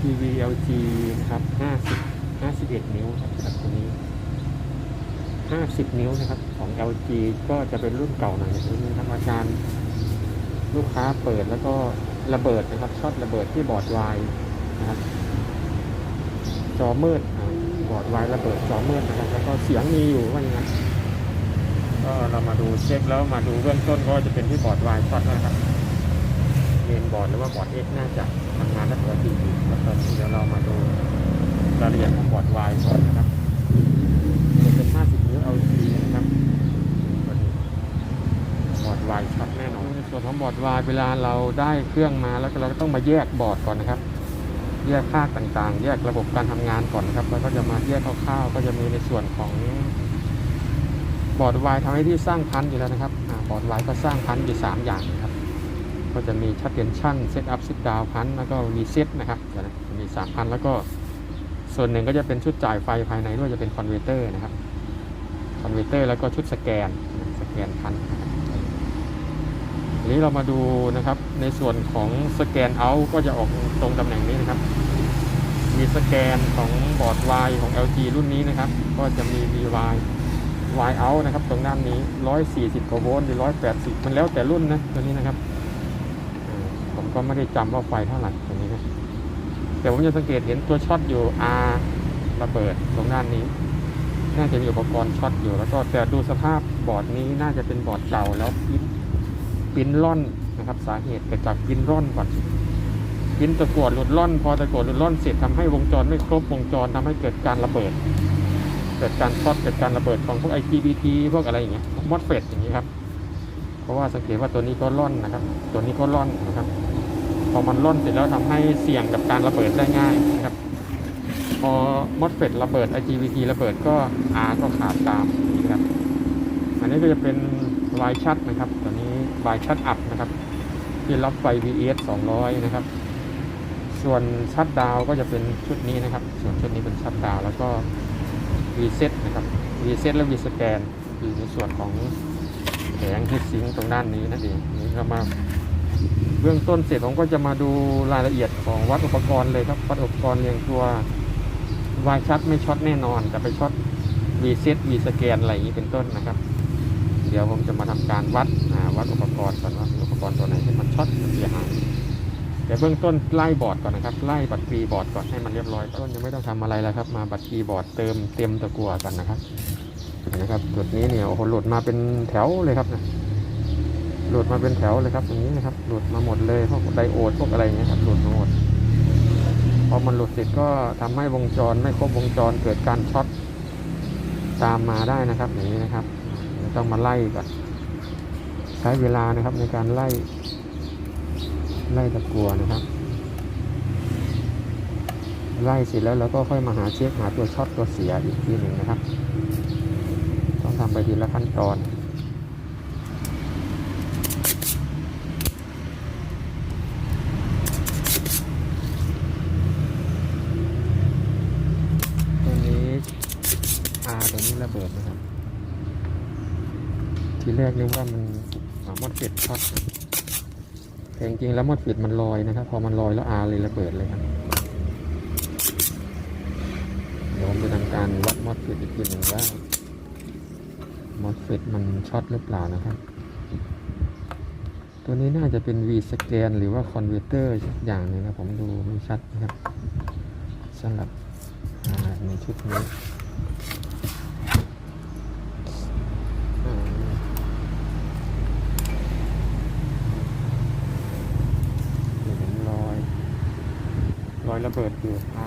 ทีวี LG นะครับ50 51 นิ้วครับตัวนี้ 50 นิ้วนะครับของ LG ก็จะเป็นรุ่นเก่าหน่อยนนี้ครับอาจารย์ลูกค้าเปิดแล้วก็ระเบิดนะครับช็อตระเบิดที่บอร์ดไวน์นะครับจอมืดบอร์ดไวน์ระเบิดจอมืดนะครับ แล้วก็เสียงมีอยู่ว่าอย่างนั้นก็เรามาดูเช็คแล้วมาดูเบื้องต้นก็จะเป็นที่บอร์ดไวน์ช็อตนะครับเมนบอร์ดหรือว่าบอร์ดเอ็กน่าจะ งานได้ปกติอยู่แล้วตอนนี้เดี๋ยวเรามาดูรายละเอียดของบอร์ดวน์ก่อนนะครับจะเป็น 50 นิ้ว LG นะครับบอร์ดวน์ช็อตแน่นอนในส่วนของบอร์ดวน์เวลาเราได้เครื่องมาแล้วเราก็ต้องมาแยกบอร์ดก่อนนะครับ แยกค่าต่างๆ แยกระบบการทำงานก่อนนะครับ แล้วก็จะมาแยกคร่าวๆก็จะมีในส่วนของบอร์ดวน์ทำให้ที่สร้างพันธุ์อยู่แล้วนะครับบอร์ดวน์ก็สร้างพันธุ์อยู่3อย่างนะครับ ก็จะมีชัดเจนชั่นเซตอัพซิดดาวพันธุ์แล้วก็รีเซ็ตนะครับเดี๋ยวนะมีสามพันแล้วก็ส่วนหนึ่งก็จะเป็นชุดจ่ายไฟภายในด้วยจะเป็นคอนเวเตอร์นะครับคอนเวเตอร์แล้วก็ชุดสแกนสแกนพันธุ์ทีนี้เรามาดูนะครับในส่วนของสแกนเอาก็จะออกตรงตำแหน่งนี้นะครับ มีสแกนของบอร์ด Y ของ LG รุ่นนี้นะครับ ก็จะมี VY Y out นะครับ ตรงด้านนี้ 140กว่าโวลต์หรือ 180 มันแล้วแต่รุ่นนะตัวนี้นะครับ ก็ไม่ได้จำว่าไฟเท่าไหร่ตัวนี้นะแต่ผมจะสังเกตเห็นตัวช็อตอยู่ R ระเบิดตรงด้านนี้ น่าจะมีอุปกรณ์ช็อตอยู่ แล้วก็แต่ดูสภาพบอร์ดนี้น่าจะเป็นบอร์ดเก่าแล้วปิ้นปิ้นร่อนนะครับ สาเหตุเกิดจากปิ้นร่อนก่อนพิ้นตะกวดหลุดล่อน พอตะกวดหลุดล่อนเสร็จทำให้วงจรไม่ครบวงจรทำให้เกิดการระเบิด เกิดการช็อตเกิดการระเบิดของพวก IGBT พวกอะไรอย่างเงี้ยมอสเฟตอย่างนี้ครับ เพราะว่าสังเกตว่าตัวนี้ก็ล่อนนะครับ ตัวนี้ก็ล่อนนะครับ พอมันล่นเสร็จแล้วทำให้เสี่ยงกับการระเบิดได้ง่ายนะครับ พอมอสเฟตระเบิด IGBT ระเบิดก็ R ก็ขาดตามนะครับอันนี้ก็จะเป็นวายชัดนะครับ ตัวนี้วายชัดอัพนะครับ ที่รับไฟ VS 200 นะครับ ส่วนชัดดาวก็จะเป็นชุดนี้นะครับ ส่วนชุดนี้เป็นชัดดาวแล้วก็ reset นะครับ reset และ rescan คือในส่วนของแผงที่ซิงตรงด้านนี้นั่นเองนี่เรามา เบื้องต้นเสร็จผมก็จะมาดูรายละเอียดของวัดอุปกรณ์เลยครับ วัดอุปกรณ์เรียงตัววายชัดไม่ช็อตแน่นอนแต่ไปช็อต reset rescan อะไรอย่างนี้เป็นต้นนะครับ เดี๋ยวผมจะมาทำการวัดวัดอุปกรณ์ก่อนว่าอุปกรณ์ตัวไหนที่มันช็อตเสียหายแต่เบื้องต้นไล่บอร์ดก่อนนะครับไล่บัตรีบอร์ดก่อนให้มันเรียบร้อยต้นยังไม่ต้องทำอะไรแล้วครับ มาบัตรีบอร์ดเติมเต็มตะกัวกันนะครับนะครับจุดนี้เนี่ยโอ้โหหลุดมาเป็นแถวเลยครับนะ หลุดมาเป็นแถวเลยครับอย่างนี้นะครับ หลุดมาหมดเลยพวกไดโอดพวกอะไรเงี้ยครับหลุดมาหมดพอมันหลุดเสร็จก็ทำให้วงจรไม่ครบวงจรเกิดการช็อตตามมาได้นะครับอย่างนี้นะครับต้องมาไล่ก่อนใช้เวลานะครับในการไล่ ไล่ตะกัวนะครับ ไล่เสร็จแล้วเราก็ค่อยมาหาเช็คหาตัวช็อตตัวเสียอีกทีหนึ่งนะครับ ต้องทำไปทีละขั้นตอน ตัวนี้อาตัวนี้ ระเบิดนะครับ ทีแรกนึกว่ามันมารถเก็บช็อตแต่จริงๆแล้วมอดฟิดมันลอยนะครับ พอมันลอยแล้วอาเลยระเบิดเลยครับเดี๋ยวผมจะทำการวัดมอดฟิดอีกทีหนึ่งว่ามอดฟิดมันช็อตหรือเปล่านะครับ ตัวนี้น่าจะเป็น V สแกนหรือว่าคอนเวอร์เตอร์อย่างหนึงครับผมดูไม่ชัดนะครับสำหรับในชุดนี้อ่า เห็นรอย รอยระเบิดอยู่อา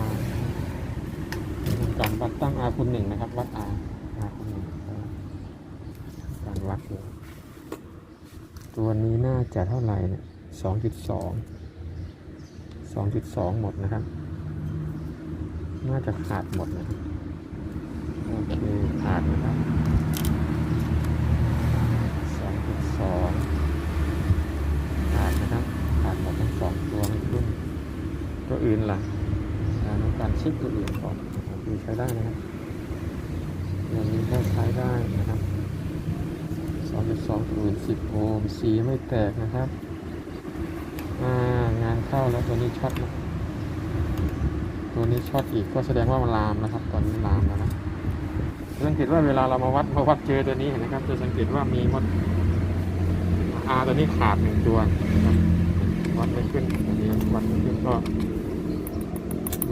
เป็นการวัดตั้งอาคูณหนึ่งนะครับ วัดอาอาคูณหนึ่งการวัดดูตัวนี้น่าจะเท่าไหร่เนี่ยสองจุดสองสองจุดสองหมดนะครับ น่าจะขาดหมดนะครับโอเคขาดนะครับสองจุดสองขาดนะครับ ขาดหมดทั้งสองตัวไม่ขึ้ ตัวอื่นล่ะอ่าในการเช็คตัวอื่นก่อนนะครับคือใช้ได้นะครับอย่างนี้ก็ใช้ได้นะครับ2.2ตัวอื่น10โอห์มสีไม่แตกนะครับงานเข้าแล้วตัวนี้ช็อตนะตัวนี้ช็อตอีกก็แสดงว่ามันลามนะครับ ตอนนี้ลามแล้วนะสังเกตว่าเวลาเรามาวัดมาวัดเจอตัวนี้เห็นไหมครับ จะสังเกตว่ามีมดอาตัวนี้ขาดหนึ่งตัวนะครับ วัดไม่ขึ้นตัวนี้วัดไม่ขึ้นก็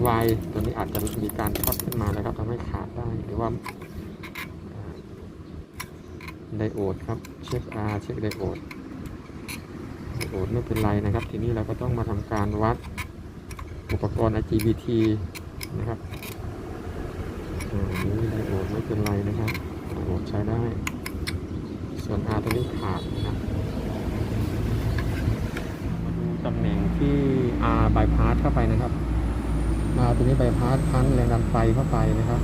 วายตัวนี้อาจจะมีการช็อตขึ้นมาแล้วครับทำให้ขาดได้หรือว่าไดโอดครับเช็ค R เช็คไดโอดไดโอดไม่เป็นไรนะครับ ทีนี้เราก็ต้องมาทำการวัดอุปกรณ์ IGBT นะครับอ่านี้ไดโอดไม่เป็นไรนะครับไดโอดใช้ได้ ส่วน R ตัวนี้ขาดนะครับ ตำแหน่งที่ R บายพาสเข้าไปนะครับ R ตัวนี้บายพาสพันแรงดันไฟเข้าไปนะครับ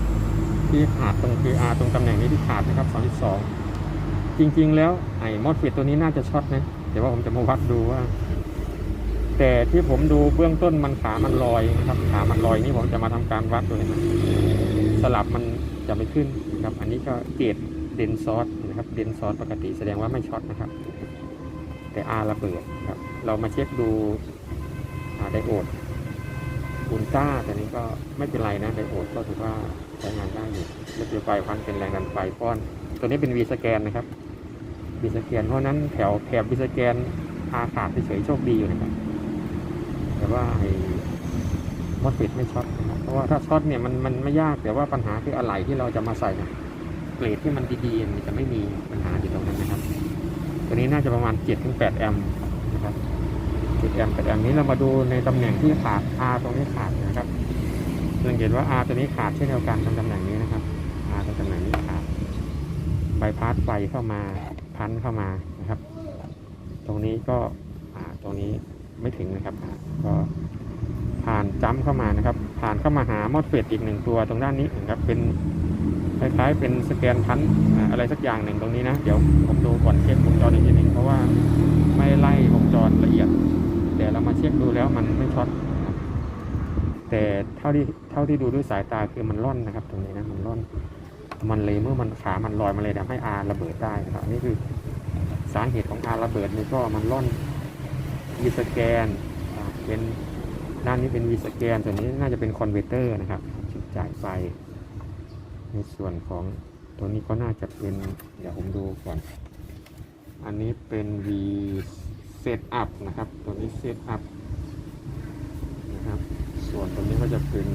ที่ขาดตรงคือ R ตรงตำแหน่งนี้ที่ขาดนะครับ2.2จริง ๆ แล้วไอ้มอสเฟตตัวนี้น่าจะช็อตนะแต่ว่าผมจะมาวัดดูว่า แต่ที่ผมดูเบื้องต้นมันขามันลอยนะครับขามันลอยนี่ผมจะมาทำการวัดดูนะสลับมันจะไม่ขึ้นนะครับ อันนี้ก็เกรดเดนซอสนะครับ เดนซอสปกติแสดงว่าไม่ช็อตนะครับ แต่อาระเบิด เรามาเช็คดูไดโอดอุลตร้าแต่นี้ก็ไม่เป็นไรนะไดโอดก็ถือว่าใช้งานได้อยู่แล้วเปลวไฟพันเป็นแรงดันไฟป้อน ตัวนี้เป็น V สแกนนะครับ V สแกนเพราะนั้นแถวแถบ V สแกนอาขาดเฉยๆโชคดีอยู่นะครับ แต่ว่าไอ้มอสเฟตไม่ช็อตนะครับเพราะว่าถ้าช็อตเนี่ยมันมันไม่ยากแต่ว่าปัญหาคืออะไรที่เราจะมาใส่เนี่ยเกรดที่มันดีๆมันจะไม่มีปัญหาอยู่ตรงนั้นนะครับ ตัวนี้น่าจะประมาณ7-8แอมป์นะครับ 7แอมป์8แอมนี้เรามาดูในตำแหน่งที่ขาด R ตรงนี้ขาดนะครับสังเกตว่า R ตัวนี้ขาดเช่นเดียวกันตรงตำแหน่งนี้นะครับ R ตรงตำแหน่งนี้ขาดใบพาสไฟเข้ามาพันเข้ามานะครับ ตรงนี้ก็ตรงนี้ไม่ถึงนะครับ ก็ผ่านจ้ำเข้ามานะครับ ผ่านเข้ามาหามอดเฟดอีกหนึ่งตัวตรงด้านนี้นะครับเป็นคล้ายๆเป็นสแกนพันอะไรสักอย่างหนึ่งตรงนี้นะ เดี๋ยวผมดูก่อนเช็ควงจรอีกทีหนึ่งเพราะว่าไม่ไล่วงจรละเอียด เรามาเช็คดูแล้วมันไม่ช็อตนะแต่เท่าที่เท่าที่ดูด้วยสายตาคือมันร่อนนะครับ ตรงนี้นะมันร่อนมันเลยเมื่อมันขามันลอยมาเลยทำให้อาระเบิดได้นะครับนี่คือสาเหตุของอาระเบิดนี่ก็มันล่อนวีสแกนเป็นด้านนี้เป็นวีสแกนส่วนนี้น่าจะเป็นคอนเวเตอร์นะครับจุดจ่ายไฟในส่วนของตัวนี้ก็น่าจะเป็นเดี๋ยวผมดูก่อน อันนี้เป็น V Setup นะครับ ตัวนี้ Setup นะครับ ส่วนตัวนี้ก็จะเป็น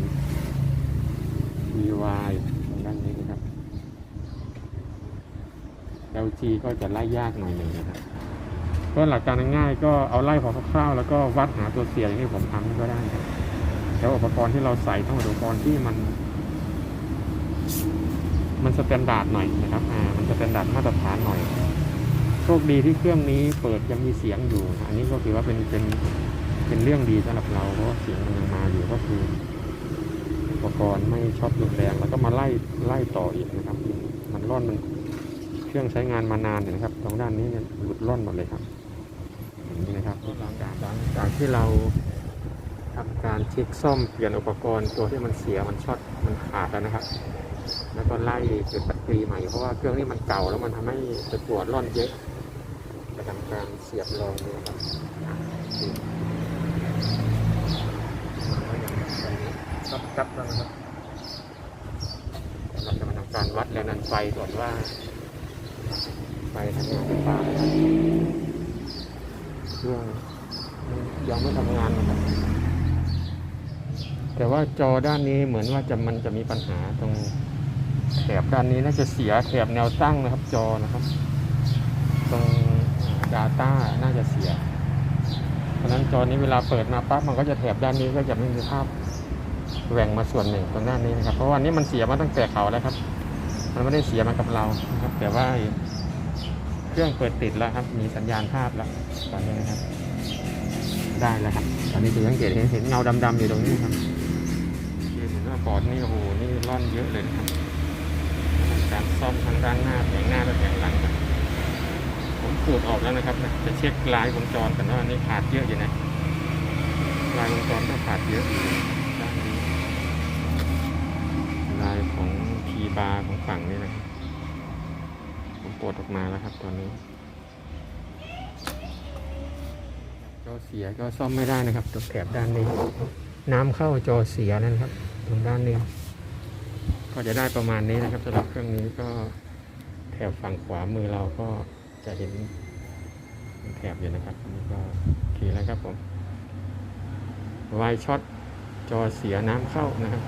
VY ทางด้านนี้นะครับ LG ก็จะไล่ยากหน่อยหนึ่งนะครับ ก็หลักการง่ายๆ ก็เอาไล่พอคร่าวๆ แล้วก็วัดหาตัวเสียอย่างที่ผมทำก็ได้ครับแล้วอุปกรณ์ที่เราใส่ต้องอุปกรณ์ที่มัน มันสแตนดาร์ดหน่อยนะครับ อ่า มันสแตนดาร์ดมาตรฐานหน่อย โชคดีที่เครื่องนี้เปิดยังมีเสียงอยู่ อันนี้ก็ถือว่าเป็นเป็นเป็นเรื่องดีสำหรับเราเพราะว่าเสียงมันยังมาอยู่ก็คืออุปกรณ์ไม่ช็อตรุนแรงแล้วก็มาไล่ไล่ต่ออีกนะครับ มันร่อนมันเครื่องใช้งานมานานเนะครับตรงด้านนี้เนี่ยหลุดร่อนหมดเลยครับอย่างนี้นะครับหลังจากหลังจากที่เราทำการเช็คซ่อมเปลี่ยนอุปกรณ์ตัวที่มันเสียมันช็อตมันขาดแล้วนะครับ แล้วก็ไล่จุดแบตเตอรี่ใหม่เพราะว่าเครื่องนี้มันเก่าแล้วมันทำให้ตะกั่วร่อนเยอะ ทำการเสียบลองดูครับก็จับแล้วนะครับเราจะมาทำการวัดแรงดันไฟก่อนว่าไฟทำงานหรือเปล่าเครื่องยังไม่ทำงานนะครับแต่ว่าจอด้านนี้เหมือนว่าจะมันจะมีปัญหาตรงแถบด้านนี้น่าจะเสียแถบแนวตั้งนะครับจอนะครับ ตรง Data น่าจะเสีย เพราะนั้นจอนี้เวลาเปิดมาปั๊บมันก็จะแถบด้านนี้ก็จะไม่มีภาพแหว่งมาส่วนหนึ่งตรงด้านนี้นะครับ เพราะว่านี่มันเสียมาตั้งแต่เขาแล้วครับ มันไม่ได้เสียมากับเรานะครับ แต่ว่าเครื่องเปิดติดแล้วครับ มีสัญญาณภาพแล้วตอนนี้นะครับ ได้แล้วครับ ตอนนี้จะสังเกตเห็นเห็นเงาดำๆอยู่ตรงนี้ครับเห็นว่าปอดนี่โอ้โหนี่ร่อนเยอะเลยครับการซ่อมทั้งด้านหน้าแผงหน้าและแผงหลังครับ ผมขูดออกแล้วนะครับนะจะเช็คลายวงจรกันว่านนี้ขาดเยอะอยู่นะลายวงจรก็ขาดเยอะอยู่ด้านนี้ลายของทีบาร์ของฝั่งนี้นะผมปลดออกมาแล้วครับตอนนี้ก็เสียก็ซ่อมไม่ได้นะครับตัวแถบด้านนี้ น้ำเข้าจอเสียนะครับ ตรงด้านนึงก็จะได้ประมาณนี้นะครับสำหรับเครื่องนี้ก็แถบฝั่งขวามือเราก็ จะเห็นแถบอยู่นะครับอันนี่ก็โอเคแล้วครับผมวายช็อตจอเสียน้ำเข้านะครับ